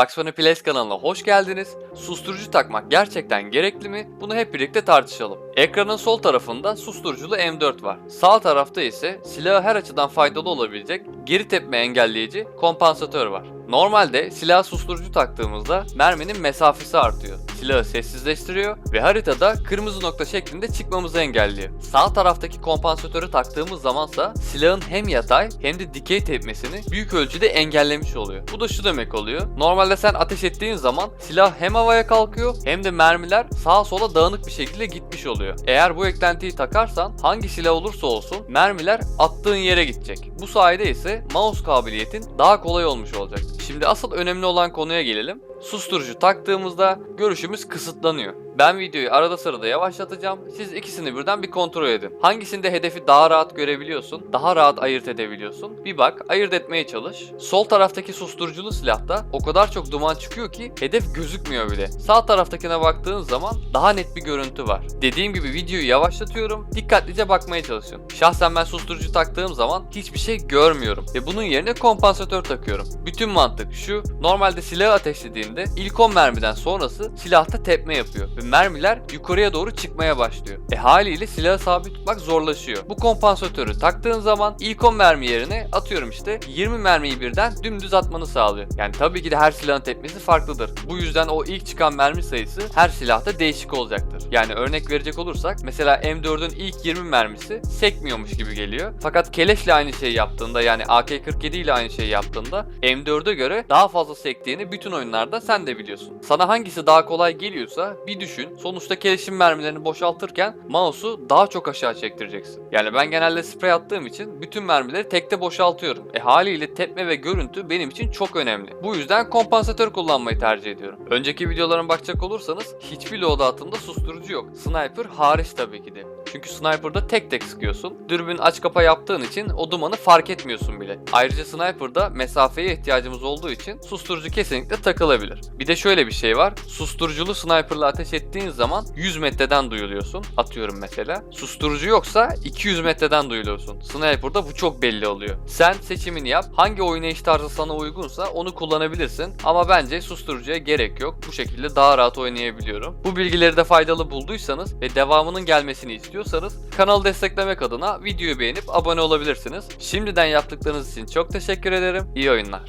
Bunny Plays kanalına hoş geldiniz. Susturucu takmak gerçekten gerekli mi? Bunu hep birlikte tartışalım. Ekranın sol tarafında susturuculu M4 var. Sağ tarafta ise silahı her açıdan faydalı olabilecek geri tepme engelleyici kompansatör var. Normalde silah susturucu taktığımızda merminin mesafesi artıyor. Silahı sessizleştiriyor ve haritada kırmızı nokta şeklinde çıkmamızı engelliyor. Sağ taraftaki kompansatörü taktığımız zamansa silahın hem yatay hem de dikey tepmesini büyük ölçüde engellemiş oluyor. Bu da şu demek oluyor. Normalde sen ateş ettiğin zaman silah hem havaya kalkıyor hem de mermiler sağa sola dağınık bir şekilde gitmiş oluyor. Eğer bu eklentiyi takarsan hangi silah olursa olsun mermiler attığın yere gidecek. Bu sayede ise mouse kabiliyetin daha kolay olmuş olacak. Şimdi asıl önemli olan konuya gelelim. Susturucu taktığımızda görüşümüz kısıtlanıyor. Ben videoyu arada sırada yavaşlatacağım. Siz ikisini birden bir kontrol edin. Hangisinde hedefi daha rahat görebiliyorsun, daha rahat ayırt edebiliyorsun? Bir bak, ayırt etmeye çalış. Sol taraftaki susturuculu silahta o kadar çok duman çıkıyor ki hedef gözükmüyor bile. Sağ taraftakine baktığın zaman daha net bir görüntü var. Dediğim gibi videoyu yavaşlatıyorum. Dikkatlice bakmaya çalışın. Şahsen ben susturucu taktığım zaman hiçbir şey görmüyorum ve bunun yerine kompansatör takıyorum. Bütün mantık şu. Normalde silahı ateşlediğinde ilk 10 mermiden sonrası silahta tepme yapıyor ve mermiler yukarıya doğru çıkmaya başlıyor. E haliyle silahı sabit tutmak zorlaşıyor. Bu kompansatörü taktığın zaman ilk 10 mermi yerine atıyorum işte 20 mermiyi birden dümdüz atmanı sağlıyor. Yani tabii ki de her silahın tepmesi farklıdır. Bu yüzden o ilk çıkan mermi sayısı her silahta değişik olacaktır. Yani örnek verecek olursak mesela M4'ün ilk 20 mermisi sekmiyormuş gibi geliyor. Fakat keleşle aynı şeyi yaptığında yani AK-47 ile aynı şeyi yaptığında M4'e göre daha fazla sektiğini bütün oyunlarda sen de biliyorsun. Sana hangisi daha kolay geliyorsa bir düşün. Sonuçta keleşin mermilerini boşaltırken mouse'u daha çok aşağı çektireceksin. Yani ben genelde sprey attığım için bütün mermileri tekte boşaltıyorum. E haliyle tepme ve görüntü benim için çok önemli. Bu yüzden kompansatör kullanmayı tercih ediyorum. Önceki videolarıma bakacak olursanız hiçbir loadout'ımda susturucu yok. Sniper hariç tabii ki de. Çünkü sniper'da tek tek sıkıyorsun. Dürbün aç kapa yaptığın için o dumanı fark etmiyorsun bile. Ayrıca sniper'da mesafeye ihtiyacımız olduğu için susturucu kesinlikle takılabilir. Bir de şöyle bir şey var. Susturuculu sniper'la ateş ettiğin zaman 100 metreden duyuluyorsun. Atıyorum mesela. Susturucu yoksa 200 metreden duyuluyorsun. Sniper'da bu çok belli oluyor. Sen seçimini yap. Hangi oynayış tarzı sana uygunsa onu kullanabilirsin. Ama bence susturucuya gerek yok. Bu şekilde daha rahat oynayabiliyorum. Bu bilgileri de faydalı bulduysanız ve devamının gelmesini istiyorsanız kanalı desteklemek adına videoyu beğenip abone olabilirsiniz. Şimdiden yaptıklarınız için çok teşekkür ederim. İyi oyunlar.